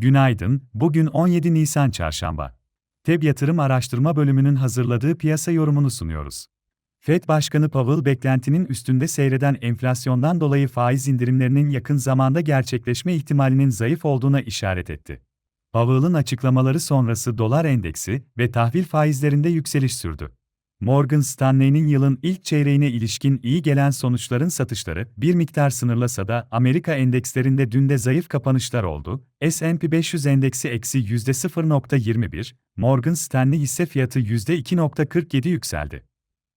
Günaydın, bugün 17 Nisan Çarşamba. TEB Yatırım Araştırma Bölümünün hazırladığı piyasa yorumunu sunuyoruz. FED Başkanı Powell beklentinin üstünde seyreden enflasyondan dolayı faiz indirimlerinin yakın zamanda gerçekleşme ihtimalinin zayıf olduğuna işaret etti. Powell'ın açıklamaları sonrası dolar endeksi ve tahvil faizlerinde yükseliş sürdü. Morgan Stanley'nin yılın ilk çeyreğine ilişkin iyi gelen sonuçların satışları bir miktar sınırlasa da Amerika endekslerinde dün de zayıf kapanışlar oldu. S&P 500 endeksi eksi %0.21, Morgan Stanley hisse fiyatı %2.47 yükseldi.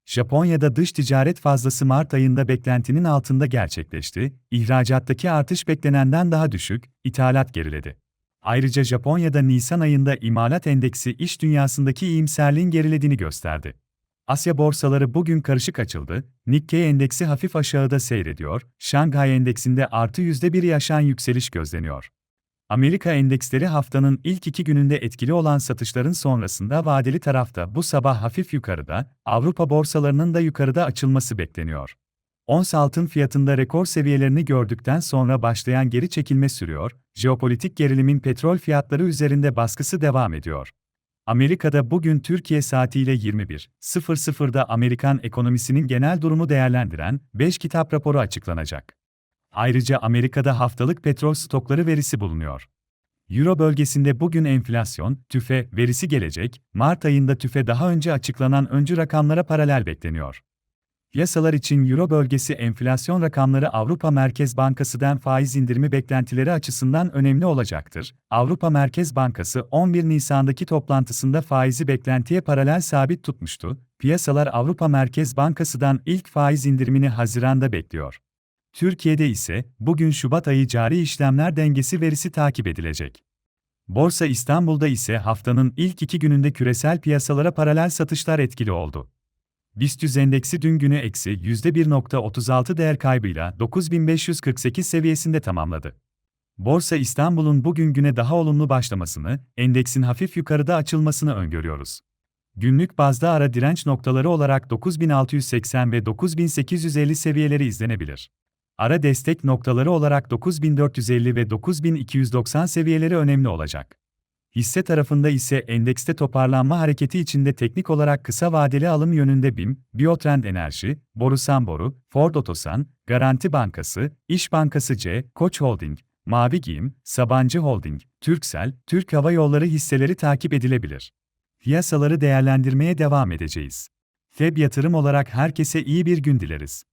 Japonya'da dış ticaret fazlası Mart ayında beklentinin altında gerçekleşti, ihracattaki artış beklenenden daha düşük, ithalat geriledi. Ayrıca Japonya'da Nisan ayında imalat endeksi iş dünyasındaki iyimserliğin gerilediğini gösterdi. Asya borsaları bugün karışık açıldı, Nikkei endeksi hafif aşağıda seyrediyor, Şanghay endeksinde artı %1'i aşan yükseliş gözleniyor. Amerika endeksleri haftanın ilk iki gününde etkili olan satışların sonrasında vadeli tarafta bu sabah hafif yukarıda, Avrupa borsalarının da yukarıda açılması bekleniyor. Ons altın fiyatında rekor seviyelerini gördükten sonra başlayan geri çekilme sürüyor, jeopolitik gerilimin petrol fiyatları üzerinde baskısı devam ediyor. Amerika'da bugün Türkiye saatiyle 21.00'da Amerikan ekonomisinin genel durumu değerlendiren 5 kitap raporu açıklanacak. Ayrıca Amerika'da haftalık petrol stokları verisi bulunuyor. Euro bölgesinde bugün enflasyon, tüfe verisi gelecek, Mart ayında tüfe daha önce açıklanan öncü rakamlara paralel bekleniyor. Yasalar için Euro bölgesi enflasyon rakamları Avrupa Merkez Bankası'dan faiz indirimi beklentileri açısından önemli olacaktır. Avrupa Merkez Bankası 11 Nisan'daki toplantısında faizi beklentiye paralel sabit tutmuştu. Piyasalar Avrupa Merkez Bankası'dan ilk faiz indirimini Haziran'da bekliyor. Türkiye'de ise bugün Şubat ayı cari işlemler dengesi verisi takip edilecek. Borsa İstanbul'da ise haftanın ilk iki gününde küresel piyasalara paralel satışlar etkili oldu. BIST endeksi dün günü eksi %1.36 değer kaybıyla 9548 seviyesinde tamamladı. Borsa İstanbul'un bugün güne daha olumlu başlamasını, endeksin hafif yukarıda açılmasını öngörüyoruz. Günlük bazda ara direnç noktaları olarak 9680 ve 9850 seviyeleri izlenebilir. Ara destek noktaları olarak 9450 ve 9290 seviyeleri önemli olacak. Hisse tarafında ise endekste toparlanma hareketi içinde teknik olarak kısa vadeli alım yönünde BİM, Biotrend Enerji, Borusan Boru, Ford Otosan, Garanti Bankası, İş Bankası C, Koç Holding, Mavi Giyim, Sabancı Holding, Türksel, Türk Hava Yolları hisseleri takip edilebilir. Piyasaları değerlendirmeye devam edeceğiz. FEB yatırım olarak herkese iyi bir gün dileriz.